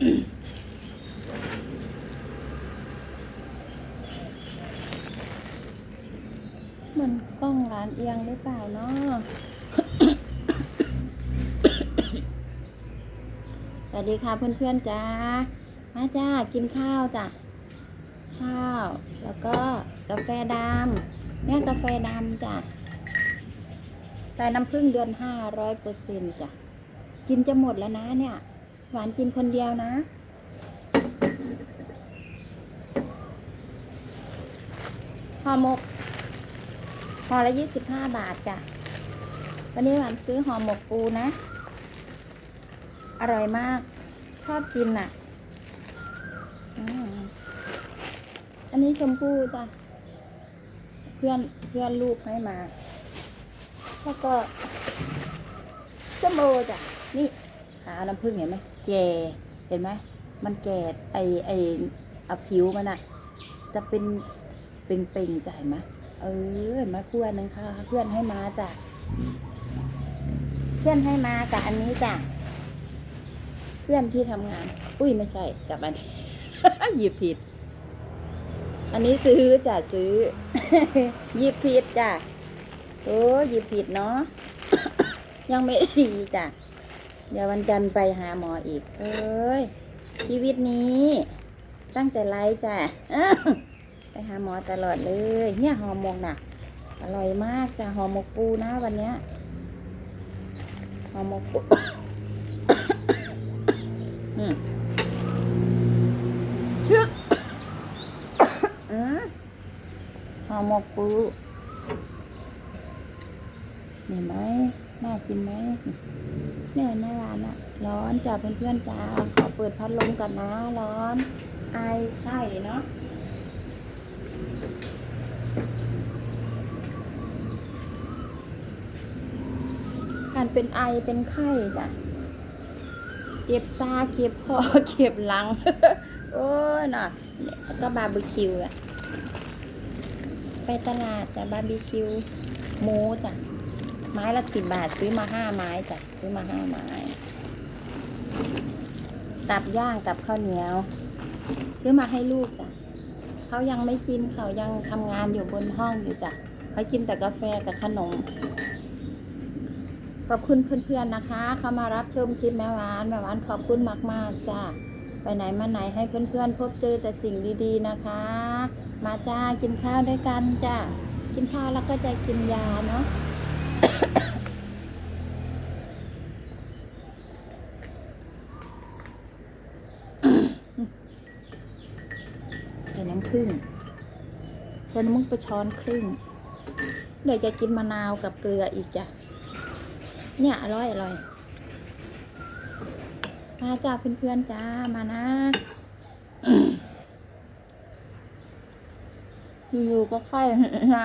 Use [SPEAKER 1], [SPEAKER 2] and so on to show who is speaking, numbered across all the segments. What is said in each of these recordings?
[SPEAKER 1] มือนกล้องร้านเอียงหรือเปล่าเนาะสวัสดีค่ะเพื่อนๆจ้ามาจ้ากินข้าวจ้ะข้าว แล้วก็กาแฟดำเนี่ยกาแฟดำจ้ะใส่น้ำผึ้งเดือนห้าร้อยเปอร์เซ็นต์จ้ะกินจะหมดแล้วนะเนี่ย หวานกินคนเดียวนะ ห่อหมก ห่อละยี่สิบห้าบาทจ้ะ วันนี้หวานซื้อห่อหมกปูนะ อร่อยมาก ชอบกินน่ะ อันนี้ชมพู่จ้ะ เพื่อนเพื่อนลูกให้มา แล้วก็ส้มโอจ้ะ นี่ หาน้ำผึ้งเห็นไหมแก่เห็นไหมมันแก่ไอไอเอาผิวมันอะจะเป็นเป็นเป่งๆจ่ายไหมเออเห็นไหมาเพื่อนนึงค่ะเพื่อนให้มาจ้ะเพื่อนให้มากับอันนี้จ้ะเพื่อนที่ทำงาน อุ้ยไม่ใช่กับอันหยิบผิด อันนี้ซื้อจ้ะซื้อหยิบผิดจ้ะโอ้หยิบผิดเนาะยังไม่ดีจ้ะ เดี๋ยววันจันทร์ไปหาหมออีก เอ้ย ชีวิตนี้ ตั้งแต่ไรจ้ะไปหาหมอตลอดเลย เนี่ยห่อหมกน่ะ อร่อยมากจ้ะห่อหมกปูนะวันเนี้ยห่อหมกปูอืมชึกอืมห่อหมกปูเห็นไหม น่ากินไหมเนี่ยแม่ร้านอะร้อนจ้ะเพื่อนๆจ้าขอเปิดพัดลมก่อนนะ ร้อน ไอไข้เนาะการเป็นไอเป็นไข้จ้ะเจ็บตาเจ็บคอเจ็บหลัง โอ้น่ะเนี่ยก็บาร์บีคิวอะไปตลาดจ้ะบาร์บีคิวหมูจ้ะ ไม้ละสิบบาทซื้อมาห้าไม้จ้ะซื้อมาห้าไม้ ตับย่างกับข้าวเหนียว ซื้อมาให้ลูกจ้ะเขายังไม่กินเขายังทำงานอยู่บนห้องอยู่จ้ะเขากินแต่กาแฟกับขนมขอบคุณเพื่อนๆนะคะ เข้ามารับชมคลิปแม่หวานแม่หวานขอบคุณมากๆจ้าไปไหนมาไหนให้เพื่อนๆ พบเจอแต่สิ่งดีๆนะคะ มาจ้ากินข้าวด้วยกันจ้ากินข้าวแล้วก็จะกินยาเนาะ ใส่น้ำผึ้งใส่ นมึกไปช้อนครึ่ง เดี๋ยวจะกินมะนาวกับเกลืออีกจ้ะ เนี่ยอร่อยอร่อย มาจ้าเพื่อนๆจ้ามานะอยู่ๆก็ไข้หน้า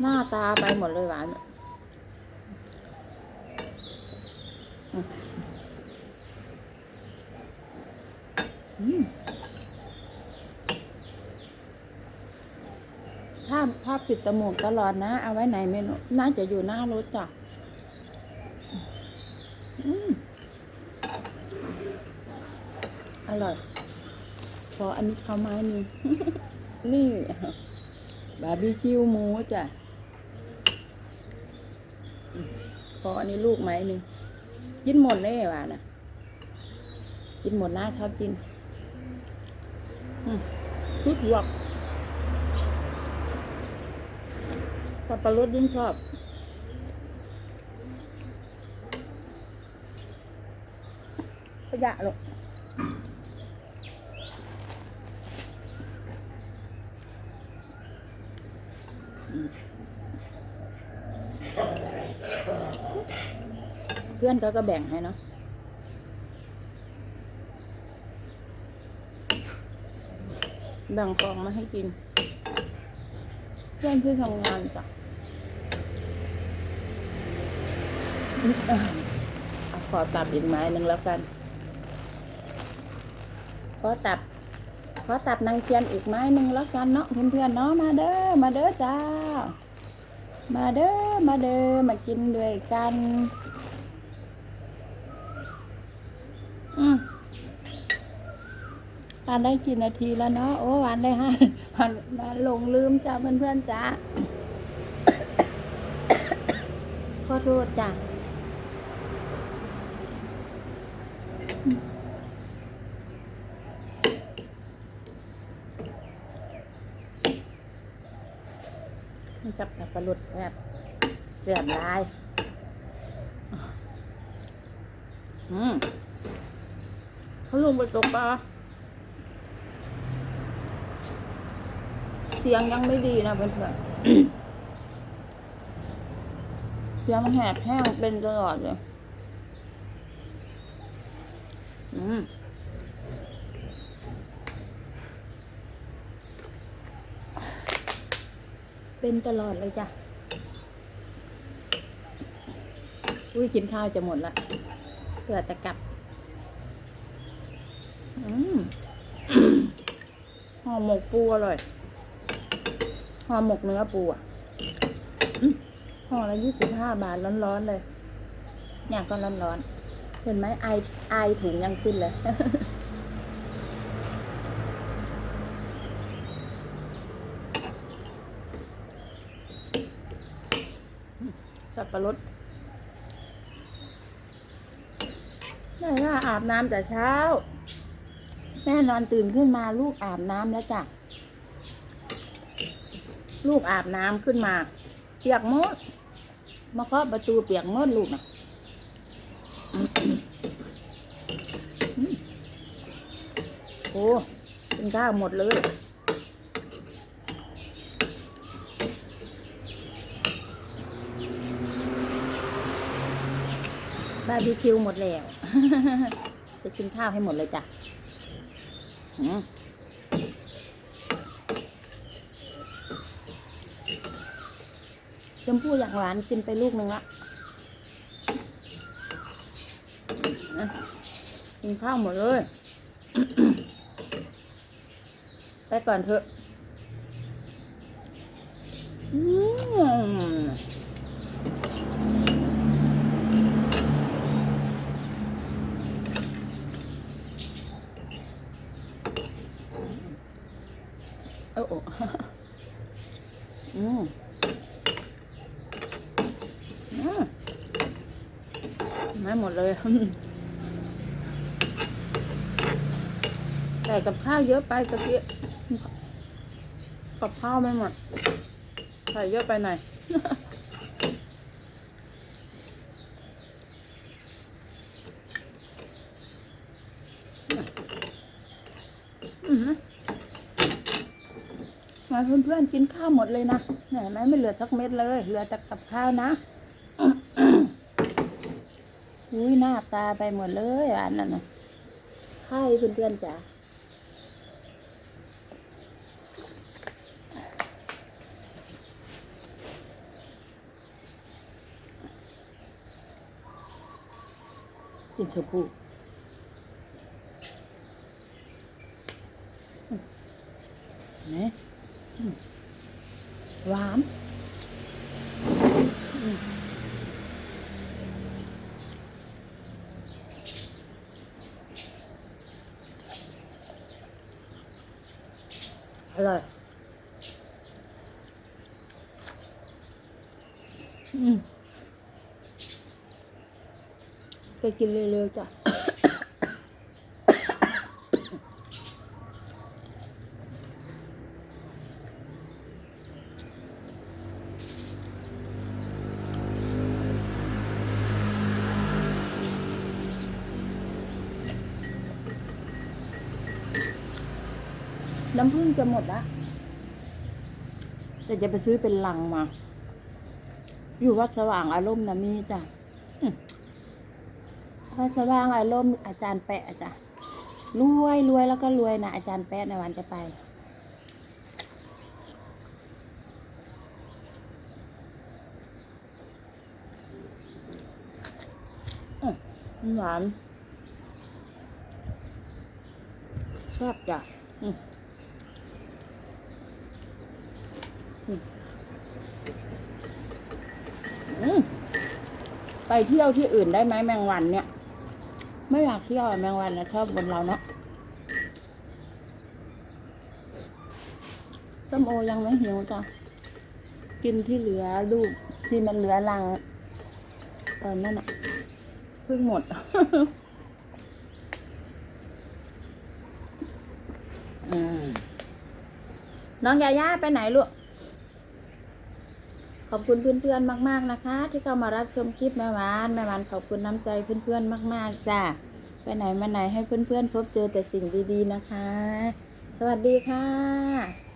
[SPEAKER 1] หน้าตาไปหมดเลยหวานอืม ถ้าถ้าปิดจมูกตลอดนะ เอาไว้ไหนเมนูน่าจะอยู่หน้ารถจ้ะอืมอร่อยขออันนี้เขาไม้นึงนี่ บาร์บีคิวหมูจ้ะอืมขออันนี้ลูกไม้หนึ่งกินหมดเลยว่ะนะกินหมดนะชอบกินอืมทุกหยวก สับปะรดยิ่งชอบ ขยะลูกเพื่อนก็ก็แบ่งให้เนาะแบ่งกองมาให้กิน เพื่อนที่ทำงานจ้ะอะเอา ขอตับอีกไม้หนึ่งแล้วกัน ขอตับ ขอตับนางเทียนอีกไม้หนึ่งแล้วกันเนาะเพื่อนๆเนาะมาเด้อมาเด้อจ้า มาเด้อมาเด้อมากินด้วยกัน อืมานได้กี่นาทีแล้วเนาะโอ้หวานได้ห้าหวานหวานหลงลืมจ้าเพื่อนๆจ้าขอโทษจ้ะ กับสับปะรดแซ่บแซ่บลาย อืมเขาลงไปตกปลาเสียงยังไม่ดีนะเพื่อนๆเสียงแหบแห้งเป็นตลอดเลย อืม เป็นตลอดเลยจ้ะ อุ้ยกินข้าวจะหมดละเพื่อจะกลับ อืมห่อหมกปูอร่อยห่อหมกเนื้อปูอะอืมห่อละยี่สิบห้าบาทร้อนๆเลย เนี่ยก็ร้อนๆ เห็นไหมไอไอถุงยังขึ้นเลย ปะรดแม่ว่าอาบน้ำแต่เช้า แม่นอนตื่นขึ้นมาลูกอาบน้ำแล้วจ้ะ ลูกอาบน้ำขึ้นมา เปียกมดมาเคาะประตูเปียกมดลูกนะโอ้เป็นข้าวหมดเลย บาร์บีคิวหมดแล้ว จะกินข้าวให้หมดเลยจ้ะชมพู่อย่างหวานกินไปลูกหนึ่งละอะกินข้าวหมดเลย ไปก่อนเถอะ อืม โอ้โอ้ อืมอืม ไม่หมดเลย แต่กับข้าวเยอะไปตะกี้กับข้าวไม่หมด ใส่เยอะไปหน่อยมาเพื่อนๆกินข้าวหมดเลยนะเห็นไหมไม่เหลือสักเม็ดเลย เหลือแต่กับข้าวนะ อุ้ยหน้าตาไปหมดเลยอันนั้นนะใช่เพื่อนๆจ้ะกินชมพู่เห็นไหม หวานอืมอ ร่อยอืมไปกินเร็วๆจ้ะ น้ำผึ้งจะหมดละแต่จะไปซื้อเป็นลังมา อยู่วัดสว่างอารมณ์นะมีจ้ะวัดสว่างอารมณ์อาจารย์แปะจ้ะรวยรวยแล้วก็รวยนะอาจารย์แปะในวันจะไปอืมหวานแซ่บจ้ะ ไปเที่ยวที่อื่นได้ไหมแมงวันเนี่ย ไม่อยากเที่ยวแมงวันนะชอบบนเราเนาะส้มโอยังไม่หิวจ้ะกินที่เหลือลูกที่มันเหลือลังตอนนั้นอะเพิ่งหมดน้องยาย่าไปไหนลูก ขอบคุณเพื่อนๆมาก ๆนะคะ ที่เข้ามารับชมคลิปแม่หวานแม่หวานขอบคุณน้ำใจเพื่อนๆมาก ๆจ้ะไปไหนมาไหนให้เพื่อนๆพบเจอแต่สิ่งดีๆนะคะ สวัสดีค่ะ